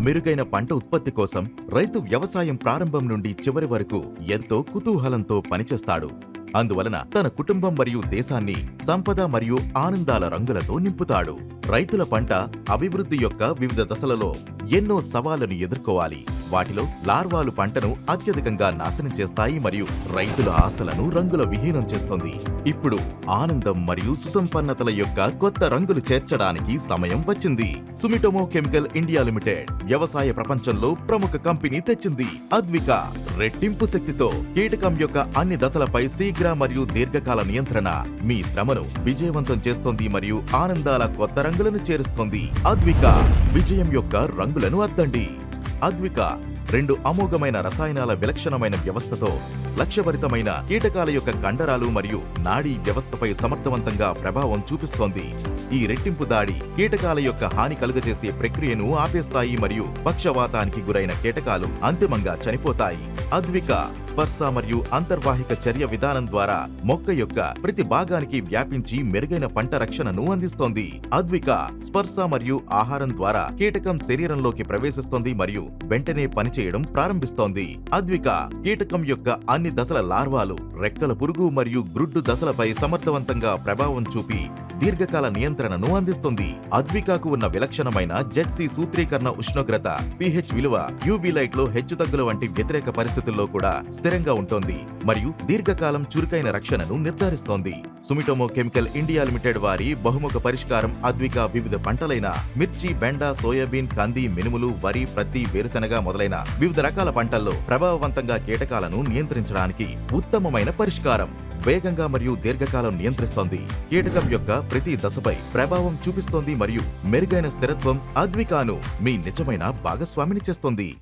మెరుగైన పంట ఉత్పత్తి కోసం రైతు వ్యవసాయం ప్రారంభం నుండి చివరి వరకు ఎంతో కుతూహలంతో పనిచేస్తాడు. అందువలన తన కుటుంబం మరియు దేశాన్ని సంపద మరియు ఆనందాల రంగులతో నింపుతాడు. రైతుల పంట అభివృద్ధి యొక్క వివిధ దశలలో ఎన్నో సవాళ్ళను ఎదుర్కోవాలి. వాటిలో లార్వాలు పంటను అత్యధికంగా నాశనం చేస్తాయి మరియు రైతుల ఆశలను రంగుల విహీనం చేస్తుంది. ఇప్పుడు ఆనందం మరియు సుసంపన్నతల యొక్క కొత్త రంగులు చేర్చడానికి సమయం వచ్చింది. సుమిటోమో కెమికల్ ఇండియా లిమిటెడ్ వ్యవసాయ ప్రపంచంలో ప్రముఖ కంపెనీ తెచ్చింది అద్విక. రెట్టింపు శక్తితో కీటకం యొక్క అన్ని దశలపై శీఘ్ర మరియు దీర్ఘకాల నియంత్రణ. మీ శ్రమను విజయవంతం చేస్తుంది మరియు ఆనందాల కొత్త రంగులను చేరుస్తుంది అద్విక. విజయం యొక్క రంగులను అద్దండి. అద్విక రెండు అమోఘమైన రసాయనాల విలక్షణమైన వ్యవస్థతో లక్ష్యభరితమైన కీటకాల యొక్క కండరాలు మరియు నాడీ వ్యవస్థపై సమర్థవంతంగా ప్రభావం చూపిస్తోంది. ఈ రెట్టింపు దాడి కీటకాల యొక్క హాని కలుగజేసే ప్రక్రియను ఆపేస్తాయి మరియు పక్షవాతానికి గురైన కీటకాలు అంతిమంగా చనిపోతాయి. అద్విక స్పర్శ మరియు అంతర్వాహిక చర్య విధానం ద్వారా మొక్క యొక్క ప్రతి భాగానికి వ్యాపించి మెరుగైన పంట రక్షణను అందిస్తోంది. అద్విక స్పర్శ మరియు ఆహారం ద్వారా కీటకం శరీరంలోకి ప్రవేశిస్తోంది మరియు వెంటనే పనిచేయడం ప్రారంభిస్తోంది. అద్విక కీటకం యొక్క అన్ని దశల లార్వాలు రెక్కల పురుగు మరియు గ్రుడ్డు దశలపై సమర్థవంతంగా ప్రభావం చూపి దీర్ఘకాల నియంత్రణను అందిస్తుంది. అద్వికాకు ఉన్న విలక్షణమైన జెడ్సీ సూత్రీకరణ ఉష్ణోగ్రత పిహెచ్ విలువ యూవీ లైట్లో హెచ్చుతగ్గుల వంటి వ్యతిరేక పరిస్థితుల్లో కూడా స్థిరంగా ఉంటుంది. మరియు దీర్ఘకాలం చురుకైన రక్షణను నిర్ధారిస్తోంది. సుమిటోమో కెమికల్ ఇండియా లిమిటెడ్ వారి బహుముఖ పరిష్కారం అద్విక వివిధ పంటలైన మిర్చి బెండ సోయాబీన్ కంది మినుములు వరి ప్రత్తి వేరుశెనగ మొదలైన వివిధ రకాల పంటల్లో ప్రభావవంతంగా కీటకాలను నియంత్రించడానికి ఉత్తమమైన పరిష్కారం. వేగంగా మరియు దీర్ఘకాలం నియంత్రిస్తోంది. కీటకం యొక్క ప్రతి దశపై ప్రభావం చూపిస్తోంది మరియు మెరుగైన స్థిరత్వం అద్వికాను మీ నిజమైన భాగస్వామిని చేస్తుంది.